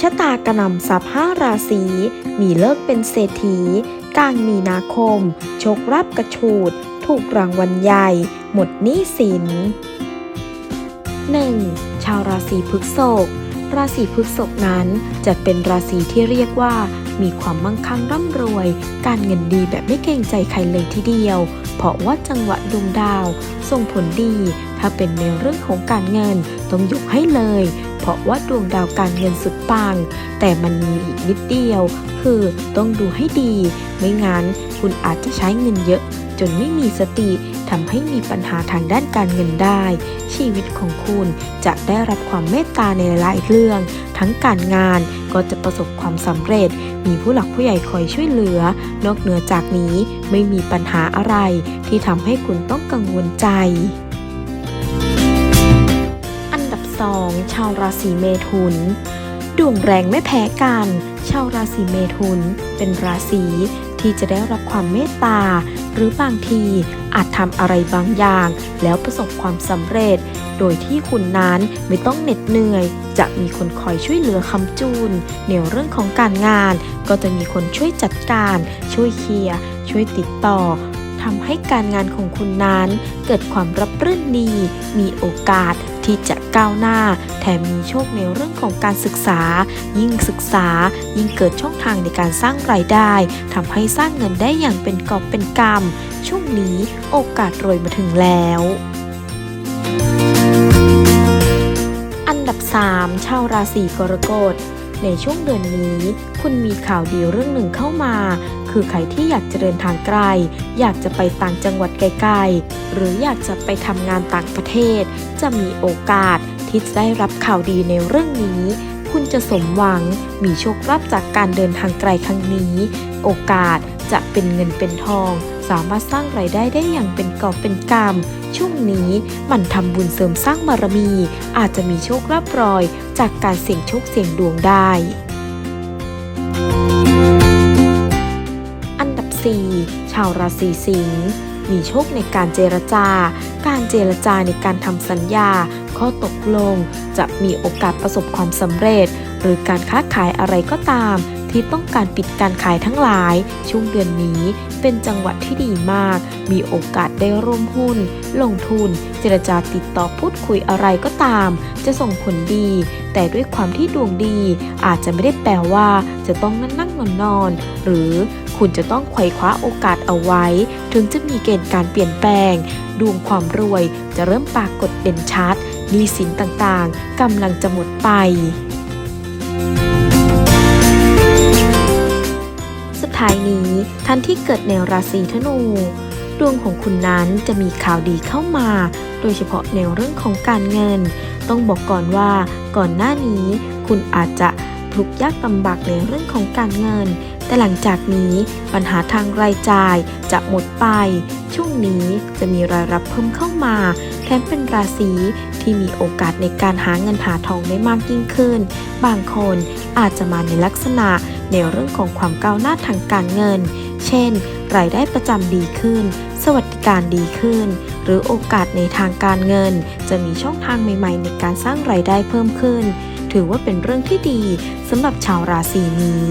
ชะตากระนำสับห้าราศีมีเลิกเป็นเศรษฐี กลางมีนาคม โชครับกระฉูด ถูกรางวัลใหญ่ หมดหนี้สิน 1. ชาวราศีพฤษภราศีพฤษภนั้นจะเป็นราศีที่เรียกว่า มีความมั่งคั่งร่ำรวย การเงินดีแบบไม่เกรงใจใครเลยทีเดียว เพราะว่าจังหวะดวงดาว ส่งผลดี ถ้าเป็นในเรื่องของการเงินต้องยกให้เลย เพราะว่าดวงดาวการเงินสุดปัง แต่มันมีอีกนิดเดียว คือต้องดูให้ดี ไม่งั้นคุณอาจจะใช้เงินเยอะ จนไม่มีสติทำให้มีปัญหาทางด้านการเงินได้ ชีวิตของคุณจะได้รับความเมตตาในหลายเรื่อง ทั้งการงานก็จะประสบความสำเร็จ มีผู้หลักผู้ใหญ่คอยช่วยเหลือ นอกเหนือจากนี้ไม่มีปัญหาอะไรที่ทำให้คุณต้องกังวลใจ 2 ชาวราศีเมถุนดวงแรงไม่แพ้กัน ชาวราศีเมถุน เป็นราศีที่จะได้รับความเมตตา หรือบางทีอาจทำอะไรบางอย่าง แล้วประสบความสำเร็จ โดยที่คุณนั้นไม่ต้องเหน็ดเหนื่อย จะมีคนคอยช่วยเหลือคำจูนในเรื่องของการงาน ก็จะมีคนช่วยจัดการ ช่วยเคลียร์ ช่วยติดต่อทำให้การงานของคุณนั้น เกิดความรับรื่นดี มีโอกาส ที่จะก้าวหน้า แถมมีโชคในเรื่องของการศึกษา ยิ่งศึกษา ยิ่งเกิดช่องทางในการสร้างรายได้ทำให้สร้างเงินได้อย่างเป็นกอบเป็นกำช่วงนี้โอกาสรวยมาถึงแล้วอันดับ 3 ชาวราศีกรกฎ ในช่วงเดือนนี้ คุณมีข่าวดีเรื่องหนึ่งเข้ามา คือใครที่อยากจะเดินทางไกล อยากจะไปต่างจังหวัดไกลๆ หรืออยากจะไปทำงานต่างประเทศ จะมีโอกาสที่จะได้รับข่าวดีในเรื่องนี้ คุณจะสมหวังมีโชคลาภจากการเดินทางไกลครั้งนี้ โอกาสจะเป็นเงินเป็นทอง สามารถสร้างรายได้ได้อย่างเป็นกอบเป็นกำช่วงนี้มันทำบุญเสริมสร้างบารมี อาจจะมีโชคลาภรอย จากการเสี่ยงโชคเสี่ยงดวงได้ อันดับ 4 ชาวราศีสิงห์มีโชคในการเจรจา การเจรจาในการทำสัญญา ข้อตกลง จะมีโอกาสประสบความสำเร็จ หรือการค้าขายอะไรก็ตาม ที่ต้องการปิดการขายทั้งหลาย ช่วงเดือนนี้เป็นจังหวะที่ดีมาก มีโอกาสได้ร่วมหุ้น ลงทุน เจรจาติดต่อพูดคุยอะไรก็ตาม จะส่งผลดี แต่ด้วยความที่ดวงดี อาจจะไม่ได้แปลว่าจะต้องนั่งนั่งนอนนอน หรือคุณจะต้องไขว่คว้าโอกาสเอาไว้ ถึงจะมีเกณฑ์การเปลี่ยนแปลง ดวงความรวยจะเริ่มปรากฏเป็นชัดหนี้สินต่างๆกำลังจะหมดไป สุดท้ายนี้ท่านที่เกิดในราศีธนู ดวงของคุณนั้นจะมีข่าวดีเข้ามา โดยเฉพาะในเรื่องของการเงิน ต้องบอกก่อนว่าก่อนหน้านี้คุณอาจจะทุกข์ยากลำบากในเรื่องของการเงิน แต่หลังจากนี้ปัญหาทางรายจ่ายจะหมดไป ช่วงนี้จะมีรายรับเพิ่มเข้ามา แถมเป็นราศีที่มีโอกาสในการหาเงินหาทองได้มากยิ่งขึ้น บางคนอาจจะมาในลักษณะในเรื่องของความก้าวหน้าทางการเงิน เช่น รายได้ประจำดีขึ้น สวัสดิการดีขึ้น หรือโอกาสในทางการเงิน จะมีช่องทางใหม่ ๆ ในการสร้างรายได้เพิ่มขึ้น ถือว่าเป็นเรื่องที่ดีสำหรับชาวราศีนี้